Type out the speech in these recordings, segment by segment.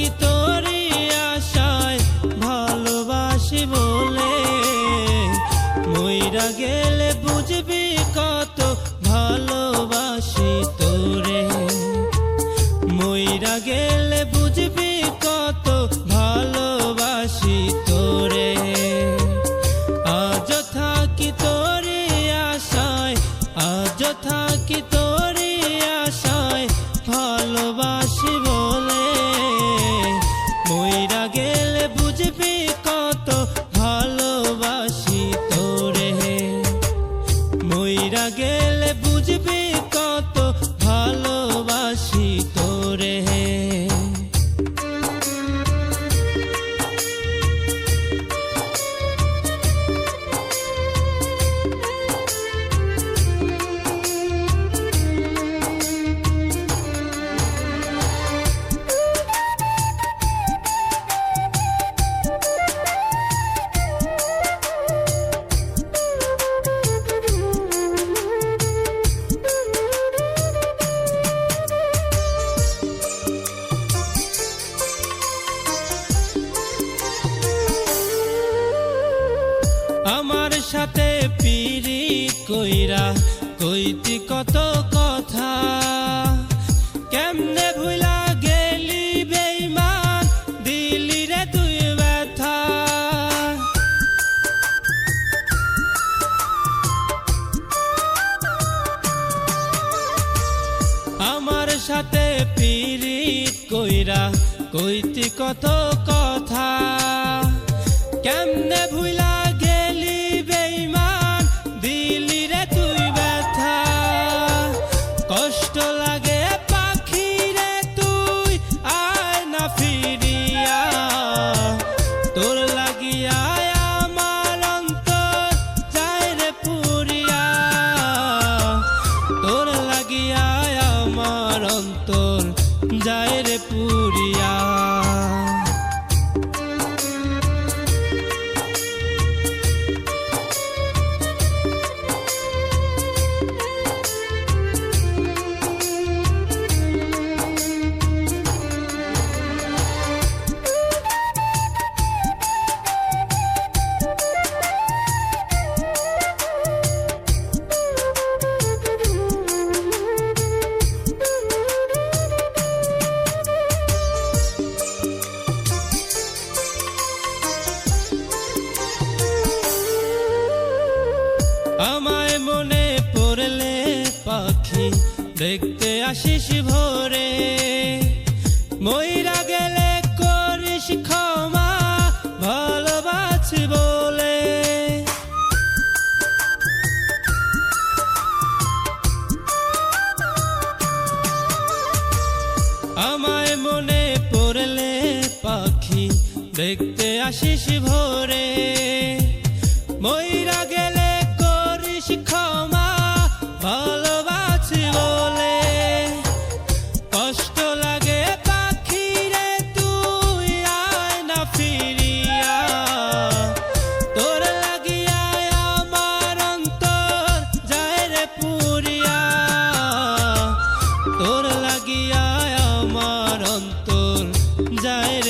থাকি তোরে আশায় ভালোবাসি বলে? গেলে বুঝবি কত গেলে সাথে পিরি কইরা কইতি কত কথা। কেমনে ভুলা গেলি বেইমান দিলি রে তুই ব্যথা। আমার সাথে পিরিত কইরা কইতি কত কথা। কেমনে ভুলা যায় রে পুরিয়া। দেখতে আসিস ভোরে, মইরা গেলে করিস ক্ষমা, ভালোবাসি বলে। আমায় মনে পড়লে পাখি দেখতে আসিস ভোরে, মইরা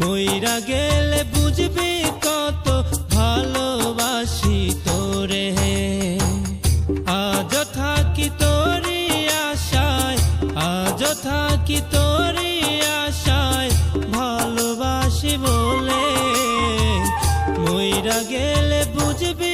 মইরা গেলে বুঝবি কত ভালোবাসি তোরে। আজ থাকি তোরি আশায় আজ থাকি তোরি আশায়, ভালোবাসি বলে। মইরা গেলে বুঝবি